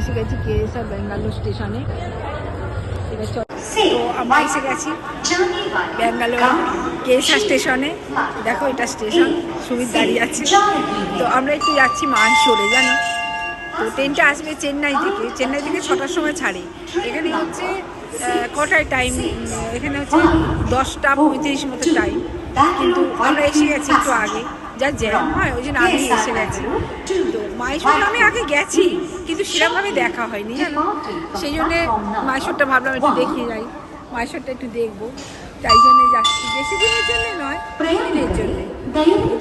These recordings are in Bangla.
এসে গেছি কেএসআর ব্যাঙ্গালোর স্টেশনে। এবার চল। তো আমরা এসে গেছি ব্যাঙ্গালোর কেএসআর স্টেশনে। দেখো এটা স্টেশন সুমিত দাঁড়িয়ে আছে। তো আমরা একটু যাচ্ছি মানসোরে জানো? তো ট্রেনটা আসবে চেন্নাই থেকে। চেন্নাই থেকে ছটার সময় ছাড়ে। এখানে হচ্ছে কটায় টাইম এখানে হচ্ছে দশটা পঁয়ত্রিশ মতো টাইম কিন্তু আমরা এসে গেছি একটু আগে। যা জ্যাম হয় ওই জন্য আমি এসে গেছি। মাইশোর আমি আগে গেছি, কিন্তু সেরকমভাবে দেখা হয়নি, জানো? সেই জন্যে মাইশোরটা ভাবলাম একটু দেখিয়ে যাই মাইশোরটা একটু দেখব। তাই জন্যে যাচ্ছি। বেশি দিনের জন্য নয় দিনের জন্য।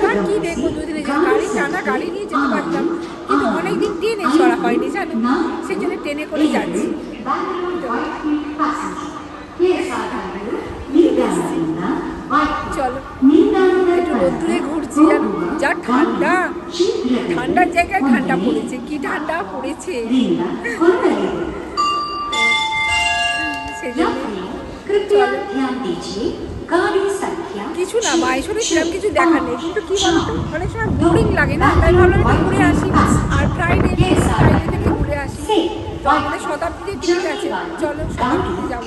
আর কি দেখব দুদিনের জন্য? গাড়ি টানা গাড়ি নিয়ে যেতে পারতাম, কিন্তু অনেকদিন ট্রেনে চড়া হয়নি, জানো? সেই জন্য ট্রেনে করে যাচ্ছি। চলো, একটু রোদ্দুরে ঠান্ডা ঠান্ডার জায়গায় ঠান্ডা পড়েছে। কি ঠান্ডা পড়েছে? কিছু না বাইশনে সেরকম কিছু দেখা নেই। কিন্তু কি বলতো অনেক সময় বোরিং লাগে না। তাই ভাবলাম ঘুরে আসি। আর ফ্রাইডে ফ্রাইডে থেকে ঘুরে আসি। তো আমাদের শতাব্দীতে ঠিক আছে। চলো, শতাব্দীতে যাব।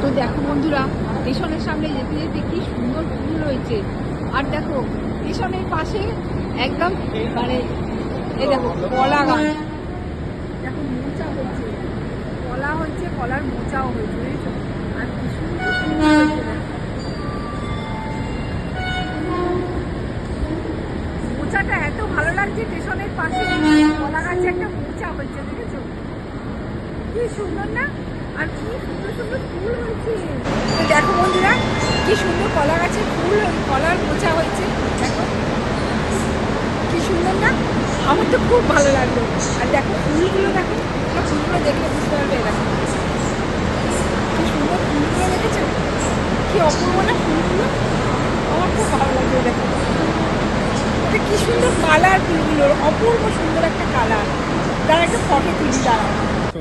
তো দেখো বন্ধুরা স্টেশনের সামনে যেতে যেতে কি সুন্দর ফুল রয়েছে। আর দেখো স্টেশনের পাশে একদম মানে এই দেখো, কলা গাছ। দেখো, মোচা হচ্ছে। কলা হচ্ছে কলার মোচাও হয়েছে আর কি সুন্দর হয়েছে মোচাটা এত ভালো লাগছে স্টেশনের পাশে কলা গাছে একটা মোচা হচ্ছে বুঝেছ? কি সুন্দর না? আর কি সুন্দর সুন্দর ফুল হয়েছে। দেখো বন্ধুরা, কি সুন্দর কলা গাছের ফুল কলার মোচা হয়েছে। দেখো, কি সুন্দর না? আমার তো খুব ভালো লাগল। আর দেখো, ফুলগুলো দেখো তোমরা ফুলগুলো দেখলে বুঝতে পারবে দেখো কি সুন্দর ফুলগুলো দেখেছ? কি অপূর্ব না ফুলগুলো? আমার খুব ভালো লাগল দেখো। এটা কি সুন্দর কালার ফুলগুলোর, অপূর্ব সুন্দর একটা কালার তার একটা ফটো তুলি, দাঁড়াও। তো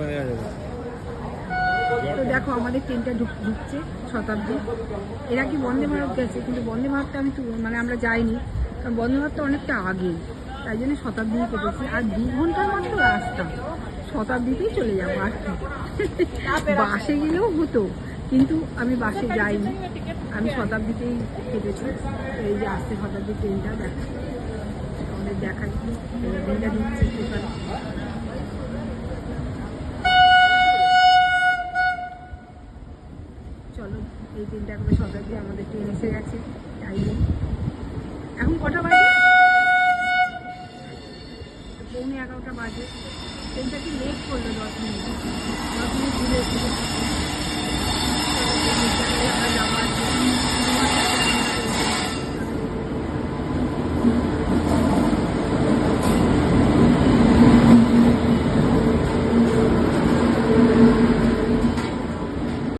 দেখো আমাদের ট্রেনটা ঢুক- ঢুকছে শতাব্দী। এরা কি বন্দে ভারত গেছে, কিন্তু বন্দে ভারতটা আমি মানে আমরা যাইনি, কারণ বন্দে ভারতটা অনেকটা আগে। তাই জন্য শতাব্দী কেটেছি। আর দু ঘণ্টার মাত্র রাস্তা। শতাব্দীতেই চলে যাব আর কি। বাসে গেলেও হতো, কিন্তু আমি বাসে যাইনি। আমি শতাব্দীতেই কেটেছি। এই যে আসছে শতাব্দী ট্রেনটা, দেখা। আমাদের দেখাচ্ছি। ট্রেনটা ঢুকছে স্টেশনে চলো এই ট্রেনটা একবার দিয়ে আমাদের ট্রেন এসে গেছে, তাই এখন কটা বাজে? পৌনে এগারোটা বাজে। ট্রেনটা কি লেট করল দশ মিনিট? দশ মিনিট ঘুরে আমরা যাওয়া